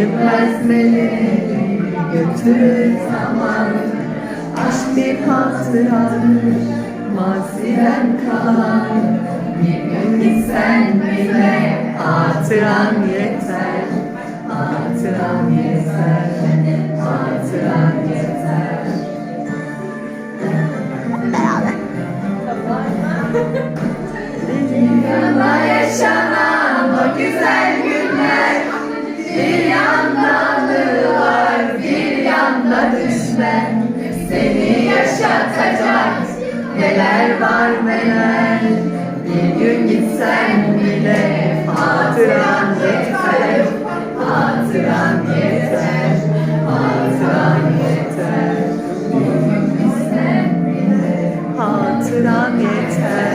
Bezmeleri götürür zaman. Aşk bir hatıradır Maziden kalan. Bir gün gitsen bile Hatıran yeter ben seni yaşatacak. Neler var neler. Bir gün gitsen bile Hatıran yeter, hatıran yeter, hatıran yeter. Bir gün gitsen bile hatıran yeter.